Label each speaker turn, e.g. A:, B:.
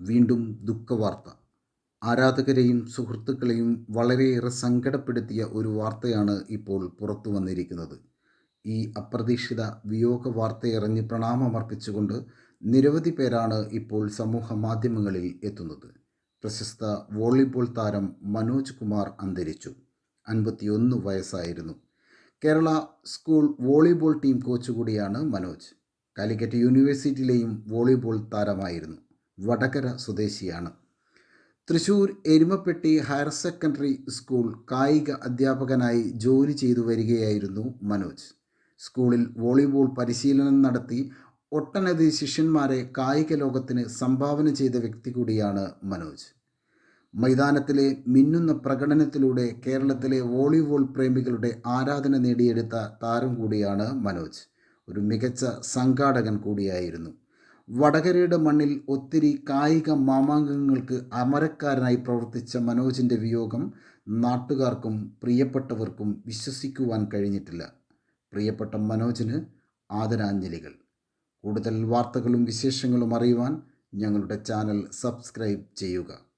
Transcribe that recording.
A: വീണ്ടും ദുഃഖവാർത്ത. ആരാധകരെയും സുഹൃത്തുക്കളെയും വളരെയേറെ സങ്കടപ്പെടുത്തിയ ഒരു വാർത്തയാണ് ഇപ്പോൾ പുറത്തു വന്നിരിക്കുന്നത്. ഈ അപ്രതീക്ഷിത വിയോഗ വാർത്തയറിഞ്ഞ് പ്രണാമമർപ്പിച്ചുകൊണ്ട് നിരവധി പേരാണ് ഇപ്പോൾ സമൂഹ മാധ്യമങ്ങളിൽ എത്തുന്നത്. പ്രശസ്ത വോളിബോൾ താരം മനോജ് കുമാർ അന്തരിച്ചു. അൻപത്തിയൊന്ന് വയസ്സായിരുന്നു. Kerala school volleyball team coach കൂടിയാണ് മനോജ്. കാലിക്കറ്റ് യൂണിവേഴ്സിറ്റിയിലെയും വോളിബോൾ താരമായിരുന്നു. വടകര സ്വദേശിയാണ്. Thrissur Erumapetty higher secondary school കായിക അധ്യാപകനായി ജോലി ചെയ്തു വരികയായിരുന്നു മനോജ്. സ്കൂളിൽ വോളിബോൾ പരിശീലനം നടത്തി ഒട്ടനവധി ശിഷ്യന്മാരെ കായിക ലോകത്തിന് സംഭാവന ചെയ്ത വ്യക്തി കൂടിയാണ് മനോജ്. മൈതാനത്തിലെ മിന്നുന്ന പ്രകടനത്തിലൂടെ കേരളത്തിലെ വോളിബോൾ പ്രേമികളുടെ ആരാധന നേടിയെടുത്ത താരം കൂടിയാണ് മനോജ്. ഒരു മികച്ച സംഘാടകൻ കൂടിയായിരുന്നു. വടകരയുടെ മണ്ണിൽ ഒത്തിരി കായിക മാമാങ്കങ്ങൾക്ക് അമരക്കാരനായി പ്രവർത്തിച്ച മനോജിന്റെ വിയോഗം നാട്ടുകാർക്കും പ്രിയപ്പെട്ടവർക്കും വിശ്വസിക്കുവാൻ കഴിഞ്ഞിട്ടില്ല. പ്രിയപ്പെട്ട മനോജിന് ആദരാഞ്ജലികൾ. കൂടുതൽ വാർത്തകളും വിശേഷങ്ങളും അറിയുവാൻ ഞങ്ങളുടെ ചാനൽ സബ്സ്ക്രൈബ് ചെയ്യുക.